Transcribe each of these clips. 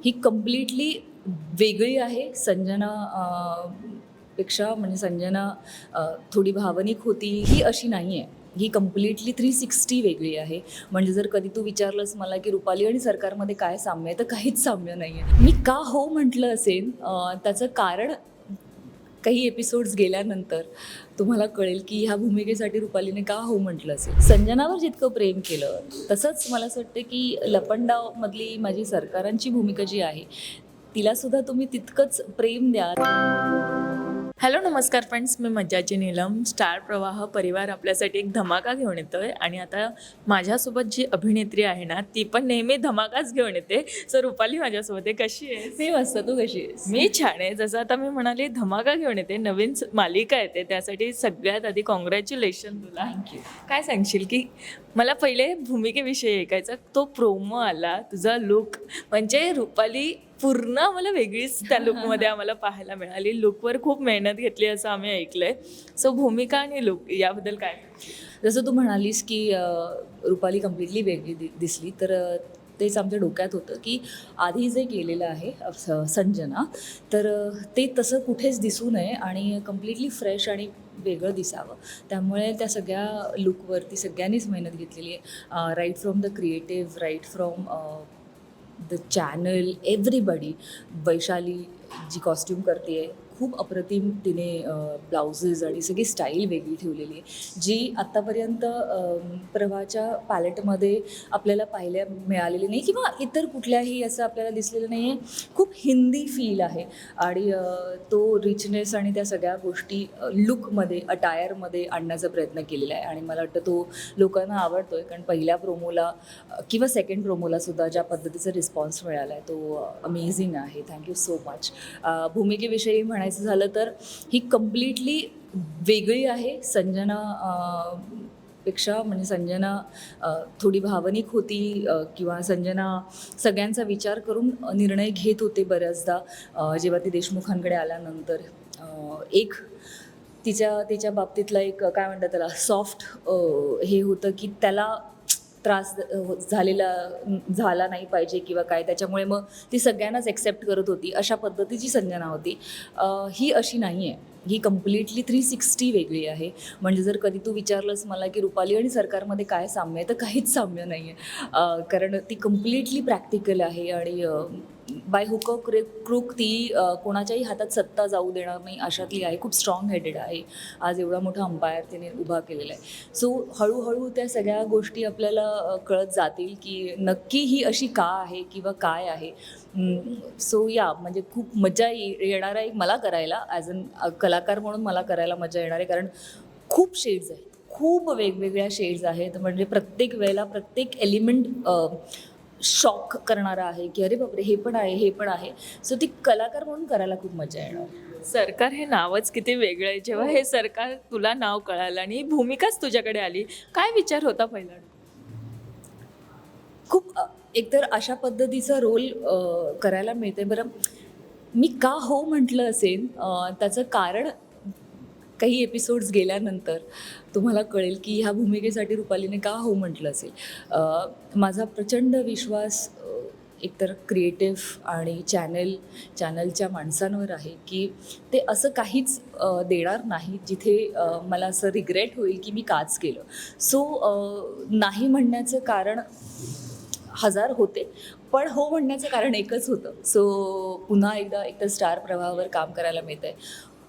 ही completely वेगळी आहे. संजना पेक्षा म्हणजे संजना थोडी भावनिक होती ही अशी नाही आहे ही कम्प्लिटली थ्री सिक्स्टी वेगळी आहे. म्हणजे जर कधी तू विचारलंस मला की रुपाली आणि सरकारमध्ये काय साम्य आहे तर काहीच साम्य नाही आहे मी का हो म्हटलं असेल त्याचं कारण काही एपिसोड्स गेल्यानंतर तुम्हाला कळेल की ह्या भूमिकेसाठी रुपालीने का हो म्हटलं असेल. संजनावर जितकं प्रेम केलं तसंच मला असं वाटतं की लपंडावमधली माझी सरकारांची भूमिका जी आहे तिलासुद्धा तुम्ही तितकंच प्रेम द्या हॅलो नमस्कार फ्रेंड्स मी मज्जाची नीलम. स्टार प्रवाह परिवार आपल्यासाठी एक धमाका घेऊन येतोय. आणि आता माझ्यासोबत जी अभिनेत्री आहे ना ती पण नेहमी धमाकाच घेऊन येते. सो रुपाली माझ्यासोबत आहे. कशी आहे मी मस्त. तू कशी आहेस? मी छान आहे. जसं आता मी म्हणाले धमाका घेऊन येते. नवीन मालिका येते. त्यासाठी सगळ्यात आधी कॉंग्रॅच्युलेशन तुला. थँक्यू काय सांगशील की मला पहिले भूमिकेविषयी ऐकायचं. तो प्रोमो आला. तुझा लुक म्हणजे रुपाली पूर्ण आम्हाला वेगळीच त्या लुकमध्ये आम्हाला पाहायला मिळाली. लुकवर खूप मेहनत घेतली असं आम्ही ऐकलंय. सो भूमिका आणि लुक याबद्दल काय? जसं तू म्हणालीस की रुपाली कम्प्लिटली वेगळी दिसली तर तेच आमच्या डोक्यात होतं की आधी जे केलेलं आहे संजना तर ते तसं कुठेच दिसू नये आणि कम्प्लिटली फ्रेश आणि वेगळं दिसावं. त्यामुळे त्या सगळ्या लुकवरती सगळ्यांनीच मेहनत घेतलेली आहे. Right from the creative right from the channel everybody Vaishali ji costume करते आहे खूप अप्रतिम तिने ब्लाउजेस आणि सगळी स्टाईल वेगळी ठेवलेली आहे. जी आत्तापर्यंत प्रवाहाच्या पॅलेटमध्ये आपल्याला पाहायला मिळालेली नाही किंवा इतर कुठल्याही असं आपल्याला दिसलेलं नाही आहे खूप हिंदी फील आहे. आणि तो रिचनेस आणि त्या सगळ्या गोष्टी लुकमध्ये अटायरमध्ये आणण्याचा प्रयत्न केलेला आहे. आणि मला वाटतं तो लोकांना आवडतो आहे कारण पहिल्या प्रोमोला किंवा सेकंड प्रोमोला सुद्धा ज्या पद्धतीचा रिस्पॉन्स मिळाला आहे तो अमेझिंग आहे. थँक्यू सो मच भूमिकेविषयी म्हणायचं झालं तर ही कम्प्लिटली वेगळी आहे. संजना पेक्षा म्हणजे संजना थोडी भावनिक होती किंवा संजना सगळ्यांचा विचार करून निर्णय घेत होते बऱ्याचदा जेव्हा ती देशमुखांकडे आल्यानंतर. एक तिच्या तिच्या बाबतीतला एक काय म्हणतात त्याला सॉफ्ट हे होतं की त्याला त्रास हो, झालेला झाला नाही पाहिजे किंवा काय. त्याच्यामुळे मग ती सगळ्यांनाच एक्सेप्ट करत होती. अशा पद्धतीची संजना होती ही अशी नाही आहे ही कम्प्लिटली थ्री सिक्स्टी वेगळी आहे. म्हणजे जर कधी तू विचारलंस मला की रुपाली आणि सरकारमध्ये काय साम्य आहे तर काहीच साम्य नाही आहे कारण ती कम्प्लिटली प्रॅक्टिकल आहे आणि बाय हुक क्रे क्रूक ती कोणाच्याही हातात सत्ता जाऊ देणार नाही अशातली आहे. खूप स्ट्रॉंग हेडेड आहे. आज एवढा मोठा अंपायर तिने उभा केलेला आहे. सो हळूहळू त्या सगळ्या गोष्टी आपल्याला कळत जातील की नक्की ही अशी का आहे किंवा काय आहे. सो या म्हणजे खूप मजा ये- येणार आहे मला करायला. ॲज अन कलाकार म्हणून मला करायला मजा येणार आहे. कारण खूप शेड्स आहेत. खूप वेगवेगळ्या शेड्स आहेत. म्हणजे प्रत्येक वेळेला प्रत्येक एलिमेंट शॉक करणारा आहे की अरे बापरे हे पण आहे हे पण आहे. सो ती कलाकार म्हणून करायला खूप मजा येणार. सरकार हे नावच किती वेगळं आहे. जेव्हा हे. सरकार तुला नाव कळालं आणि ही भूमिकाच तुझ्याकडे आली काय विचार होता पहिला? खूप एकतर अशा पद्धतीचा रोल करायला मिळते बरं मी का हो म्हटलं असेल त्याचं कारण काही एपिसोड्स गेल्यानंतर तुम्हाला कळेल की ह्या भूमिकेसाठी रुपालीने का हो म्हटलं असेल. माझा प्रचंड विश्वास एकतर क्रिएटिव्ह आणि चॅनल चॅनलच्या माणसांवर आहे की ते असं काहीच देणार नाही जिथे मला असं रिग्रेट होईल की मी काच केलं. सो नाही म्हणण्याचं कारण हजार होते पण हो म्हणण्याचं कारण एकच होतं. सो पुन्हा एकदा एकतर स्टार प्रवाहावर काम करायला मिळतं आहे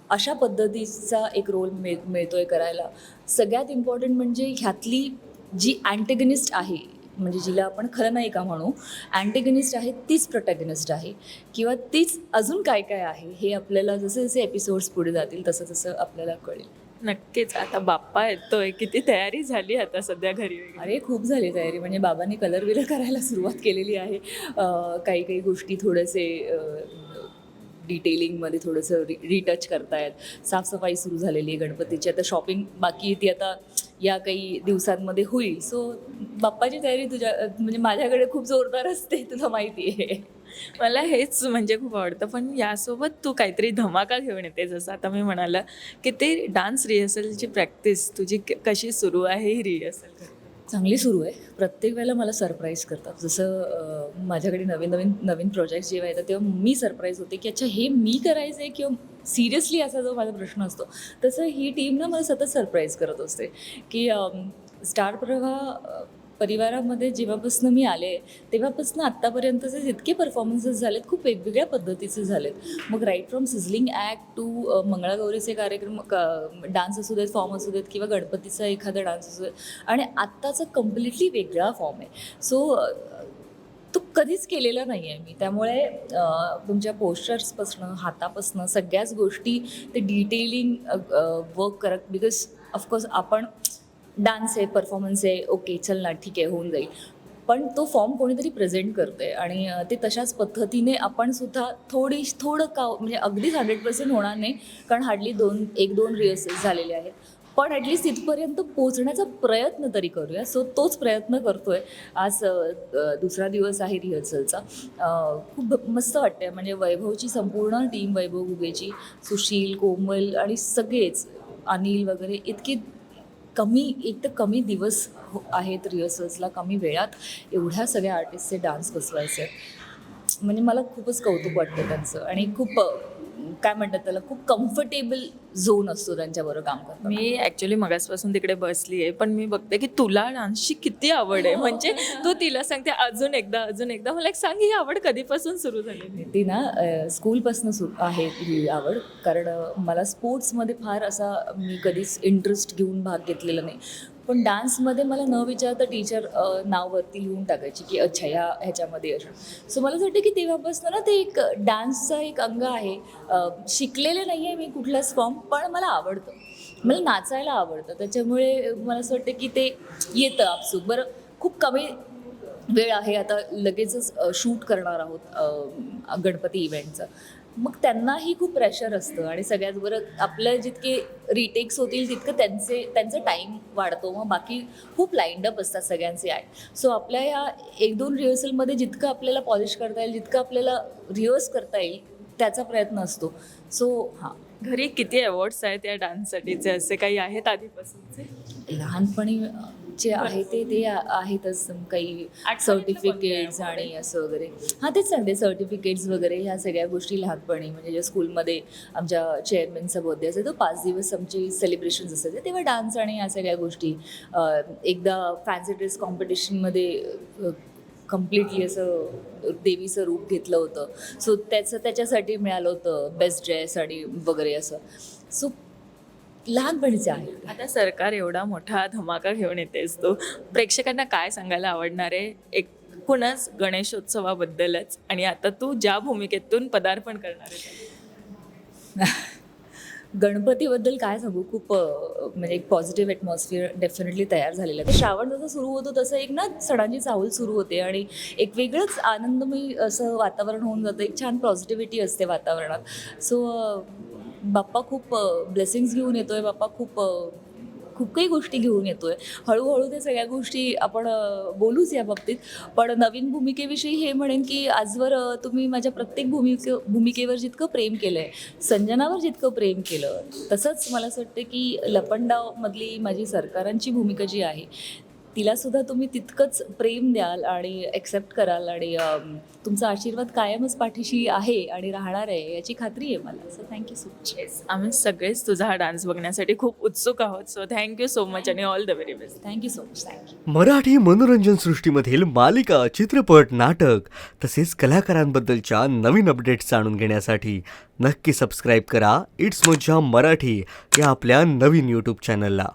अशा पद्धतीचा एक रोल मिळ मिळतोय करायला. सगळ्यात इम्पॉर्टंट म्हणजे ह्यातली जी अँटेगनिस्ट आहे म्हणजे जिला आपण खलनायिका म्हणू अँटेगनिस्ट आहे तीच प्रोटॅगनिस्ट आहे. किंवा तीच अजून काय काय आहे हे आपल्याला जसे जसे एपिसोड्स पुढे जातील तसं तसं आपल्याला कळेल. नक्कीच. आता बाप्पा येतोय किती तयारी झाली आता सध्या घरी अरे खूप झाली तयारी. म्हणजे बाबांनी कलर विलर करायला सुरुवात केलेली आहे. काही काही गोष्टी थोडेसे डिटेलिंगमध्ये थोडंसं रि रिटच करतायत. साफसफाई सुरू झालेली आहे गणपतीची. आता शॉपिंग बाकी ती आता या काही दिवसांमध्ये होईल. सो बाप्पाची तयारी तुझ्या म्हणजे माझ्याकडे खूप जोरदार असते तुला माहिती आहे. मला हेच म्हणजे खूप आवडतं. पण यासोबत तू काहीतरी धमाका घेऊन येते. जसं आता मी म्हणालं की ते डान्स रिहर्सलची प्रॅक्टिस तुझी क- कशी सुरू आहे ही रिहर्सल चांगली सुरू आहे. प्रत्येक वेळेला मला सरप्राईज करतात. जसं माझ्याकडे नवीन नवीन नवीन प्रोजेक्ट्स जेव्हा येतात तेव्हा मी सरप्राईज होते की अच्छा हे मी करायचं आहे किंवा सिरियसली असा जो माझा प्रश्न असतो तसं ही टीम ना मला सतत सरप्राईज करत असते. की स्टार प्रभा परिवारामध्ये जेव्हापासून मी आले तेव्हापासून आत्तापर्यंतचे जितके परफॉर्मन्सेस झालेत खूप वेगवेगळ्या पद्धतीचे झालेत. मग right from sizzling act to मंगळागौरीचे कार्यक्रम डान्स असू देत फॉर्म असू देत किंवा गणपतीचा एखादा डान्स असू देत. आणि आत्ताचा कम्प्लिटली वेगळा फॉर्म आहे. सो तो कधीच केलेला नाही आहे मी. त्यामुळे तुमच्या पोस्टर्सपासनं हातापासनं सगळ्याच गोष्टी ते डिटेलिंग वर्क करत बिकॉज ऑफकोर्स आपण डान्स आहे परफॉर्मन्स आहे ओके चल ना ठीक आहे होऊन जाईल. पण तो फॉर्म कोणीतरी प्रेझेंट करते आणि ते तशाच पद्धतीने आपण सुद्धा थोडी थोडं का म्हणजे अगदीच हंड्रेड पर्सेंट होणार नाही कारण हार्डली दोन एक दोन रिहर्सल्स झालेले आहेत. पण ॲटलिस्ट तिथपर्यंत पोहोचण्याचा प्रयत्न तरी करूया. सो तोच प्रयत्न करतोय. आज दुसरा दिवस आहे रिहर्सलचा खूप मस्त वाटतंय. म्हणजे वैभवची संपूर्ण टीम वैभव गुगेची सुशील कोमल आणि सगळेच अनिल वगैरे इतकी कमी एक तर कमी दिवस हो- आहेत रिहर्सल्सला कमी वेळात एवढ्या सगळ्या आर्टिस्टचे डान्स बसवायचे आहेत. म्हणजे मला खूपच कौतुक वाटतं त्यांचं आणि खूप काय म्हणतात त्याला खूप कम्फर्टेबल झोन असतो त्यांच्याबरोबर काम करताना. मी ॲक्च्युली मगासपासून तिकडे बसली आहे पण मी बघते की तुला डान्सची किती आवड आहे. म्हणजे तू तिला सांगते अजून एकदा अजून एकदा. मला एक सांग ही आवड कधीपासून सुरू झाली ती ना स्कूलपासून सुरू आहे ही आवड. कारण मला स्पोर्ट्समध्ये फार असा मी कधीच इंटरेस्ट घेऊन भाग घेतलेला नाही. पण डान्समध्ये मला न विचारता टीचर नाववरती लिहून टाकायची की अच्छा ह्या ह्याच्यामध्ये असं. सो मला असं वाटतं की तेव्हापासून ना ते एक डान्सचा एक अंग आहे. शिकलेले नाही आहे मी कुठलाच फॉर्म पण मला आवडतं. मला नाचायला आवडतं. त्याच्यामुळे मला असं वाटतं की ते येतं आपसूक. बरं खूप कमी वेळ आहे. आता लगेचच शूट करणार आहोत गणपती इव्हेंटचं मग त्यांनाही खूप प्रेशर असतं आणि सगळ्यात बरं आपलं जितके रिटेक्स होतील तितकं त्यांचे त्यांचा टाईम वाढतो. मग बाकी खूप लाईंड अप असतात सगळ्यांचे ॲक्ट सो आपल्या या एक दोन रिहर्सलमध्ये जितकं आपल्याला पॉलिश करता येईल जितकं आपल्याला रिहर्स करता येईल त्याचा प्रयत्न असतो. सो हां. घरी किती अवॉर्ड्स आहेत या डान्ससाठीचे असे काही आहेत आधीपासूनचे? लहानपणी जे आहे ते ते आहेतच काही सर्टिफिकेट्स? आणि असं वगैरे. हां तेच सांगते सर्टिफिकेट्स वगैरे ह्या सगळ्या गोष्टी लहानपणी म्हणजे जे स्कूलमध्ये आमच्या चेअरमॅनचा बर्थडे असायचा तो पाच दिवस आमचे सेलिब्रेशन्स असायचे. तेव्हा डान्स आणि ह्या सगळ्या गोष्टी एकदा फॅन्सी ड्रेस कॉम्पिटिशनमध्ये कम्प्लिटली असं देवीचं रूप घेतलं होतं. सो त्याचं त्याच्यासाठी मिळालं होतं बेस्ट ड्रेस आणि वगैरे असं. सो लहानपणीचे आहे. आता सरकार एवढा मोठा धमाका घेऊन येतेस तो. प्रेक्षकांना काय सांगायला आवडणार आहे? एकूणच गणेशोत्सवाबद्दलच. आणि आता तू ज्या भूमिकेतून पदार्पण करणार आहे गणपतीबद्दल काय सांगू? खूप म्हणजे एक पॉझिटिव्ह ॲटमॉस्फिअर डेफिनेटली तयार झालेलं आहे. श्रावण जसं सुरू होतो तसं एक ना सणांची चाहूल सुरू होते. आणि एक वेगळंच आनंदमयी असं वातावरण होऊन जातं. एक छान पॉझिटिव्हिटी असते वातावरणात. सो बाप्पा खूप ब्लेसिंग्स घेऊन येतो आहे बाप्पा खूप खूप काही गोष्टी घेऊन येतोय. हळूहळू ते सगळ्या गोष्टी आपण बोलूच या बाबतीत. पण नवीन भूमिकेविषयी हे म्हणेन की आजवर तुम्ही माझ्या प्रत्येक भूमिके भूमिकेवर जितकं प्रेम केलं आहे संजनावर जितकं प्रेम केलं तसंच मला असं वाटतं की लपंडावमधली माझी सरकारांची भूमिका जी आहे तिलासुद्धा तुम्ही तितकंच प्रेम द्याल आणि ॲक्सेप्ट कराल आणि तुमचा आशीर्वाद कायमच पाठीशी आहे आणि राहणार आहे याची खात्री आहे मला. So thank you so much yes आम्ही सगळेच तुझा हा डान्स बघण्यासाठी खूप उत्सुक आहोत. So thank you so much आणि all the very best thank you so much thank you Marathi मनोरंजन सृष्टीमधील मालिका चित्रपट नाटक तसेच कलाकारांबद्दलच्या नवीन अपडेट्स जाणून घेण्यासाठी नक्की सबस्क्राईब करा. इट्स मज्जा मराठी या आपल्या नवीन यूट्यूब चॅनलला